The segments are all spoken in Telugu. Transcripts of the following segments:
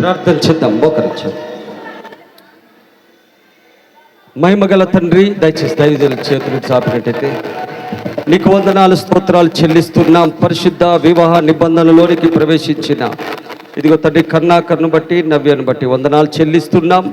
ప్రార్థన చేద్దాం మోకరించాం. మహిమగల తండ్రి దయచేసి దైవజల చేతులు చాపినట్టయితే నీకు వందనాలు స్తోత్రాలు చెల్లిస్తున్నాం. పరిశుద్ధ వివాహ నిబంధనలోనికి ప్రవేశించిన ఇదిగో తండ్రి కర్ణాకర్ను బట్టి నవ్యను బట్టి వందనాలు చెల్లిస్తున్నాం.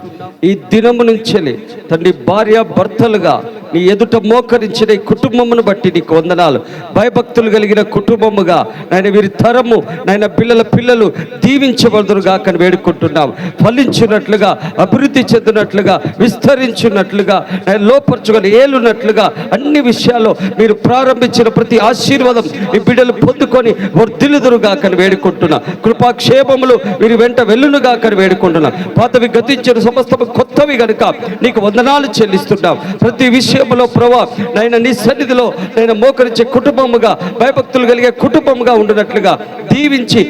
ఈ దినము నుంచి తండ్రి భార్య భర్తలుగా నీ ఎదుట మోకరించిన ఈ కుటుంబమును బట్టి నీకు వందనాలు. భయభక్తులు కలిగిన కుటుంబముగా నాయన వీరి తరము నాయన పిల్లల పిల్లలు దీవించబడుదురుగా కానీ వేడుకుంటున్నాం. ఫలించినట్లుగా అభివృద్ధి చెందినట్లుగా విస్తరించినట్లుగా నాయన లోపరుచుకొని ఏలున్నట్లుగా అన్ని విషయాల్లో మీరు ప్రారంభించిన ప్రతి ఆశీర్వాదం ఈ బిడ్డలు పొందుకొని వర్ధిల్లుదురుగా కానీ వేడుకుంటున్నా. కృపాక్షేమములు వీరి వెంట వెళ్ళునుగా కానీ వేడుకుంటున్నా. పాతవి గతించిన సమస్తము కొత్తవి గనుక నీకు వందనాలు చెల్లిస్తున్నాం. ప్రతి విషయం విషయంలో ప్రభా నాయన నీ సన్నిధిలో నేను మోకరించే కుటుంబముగా భయభక్తులు కలిగే కుటుంబముగా ఉండినట్లుగా దీవించి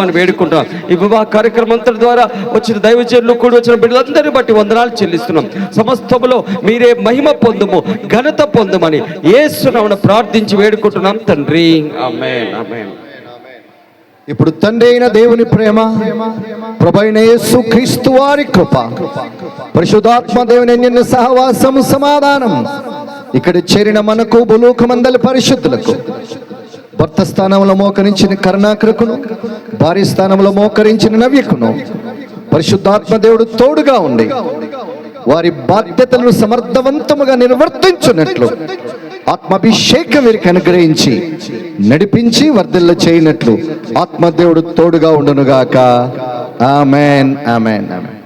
మనం వేడుకుంటున్నాం. ఈ వివాహ కార్యక్రమం అంతటి ద్వారా వచ్చిన దైవజనులు కూడి వచ్చిన బిడ్డలందరినీ బట్టి వందనాలు చెల్లిస్తున్నాం. సమస్తములో మీరే మహిమ పొందుము ఘనత పొందుమని ఏసునవున ప్రార్థించి వేడుకుంటున్నాం తండ్రి. ఆమేన్ ఆమేన్. ఇప్పుడు తండ్రి అయిన దేవుని ప్రేమ ప్రభైన యేసు క్రీస్తు వారి కృప. పరిశుధాత్మ దేవుని నిన్న సహవాసము సమాధానం. ఇక్కడ చేరిన మనకు బులూకమందలి పరిశుద్ధులకు. భర్త స్థానంలో మోకరించిన కరుణాకృకును భార్య స్థానంలో మోకరించిన నవ్యకును పరిశుద్ధాత్మ దేవుడు తోడుగా ఉండి వారి బాధ్యతలను సమర్థవంతముగా నిర్వర్తించున్నట్లు ఆత్మాభిషేకం వీరికి అనుగ్రహించి నడిపించి వర్ధిల్ల చేయనట్లు ఆత్మదేవుడు తోడుగా ఉండునుగాక. Amen amen amen.